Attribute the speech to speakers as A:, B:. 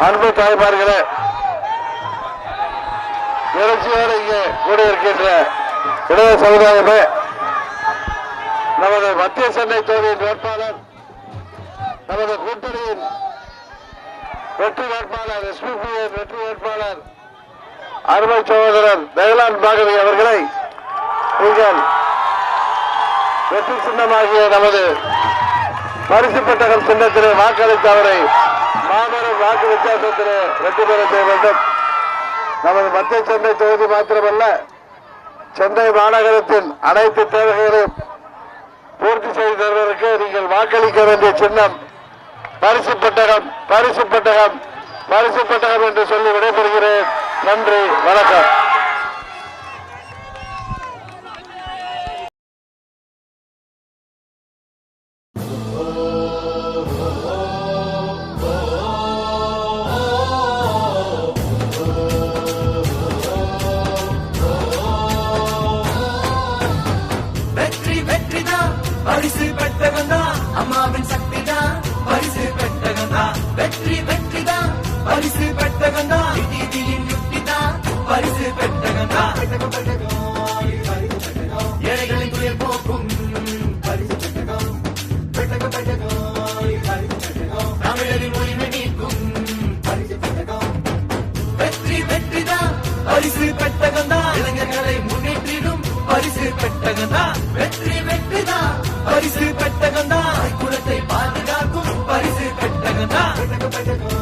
A: அன்பு தாய்மார்களே எழுச்சியோடு இங்கே கூட இருக்கின்ற இளைய சமுதாயமே நமது மத்திய சென்னை தொகுதியின் வேட்பாளர் நமது கூட்டணியின் வெற்றி வேட்பாளர் எஸ்பிபியின் வெற்றி வேட்பாளர் அருமை சகோதரர் தயலான் பாகவி அவர்களை நீங்கள் வெற்றி சின்னமாகிய நமது பரிசு பெட்டகம் சின்னத்திலே வாக்களித்து அவரை மாபெரும் வாக்கு வித்தியாசத்தில் வெற்றி பெற செய்ய வேண்டும். நமது மத்திய சென்னை தொகுதி மாத்திரமல்ல சென்னை மாநகரத்தின் அனைத்து தேவைகளையும் பூர்த்தி செய்து தருவதற்கு நீங்கள் வாக்களிக்க வேண்டிய சின்னம் பரிசு பெட்டகம் பரிசு பெட்டகம் பரிசு பெட்டகம் என்று சொல்லி விடைபெறுகிறேன். நன்றி வணக்கம்.
B: பரிசு பெட்டகம் தான் அம்மாவின் சக்தி தான் பரிசு பெட்டகம் தான் வெற்றி வெற்றி தான் பரிசு பெட்டகம் தான் விதியின் யுக்தி தான் பரிசு பெட்டகம் தான் ஏழைகளின் துயர் போக்கும். பரிசு பெட்டகம் பெட்டகம் பெட்டகம் தமிழரின் உரிமை நீக்கும். பரிசு பெட்டகம் வெற்றி வெற்றி தான் பரிசு பெட்டகம் தான் இளைஞர்களை రా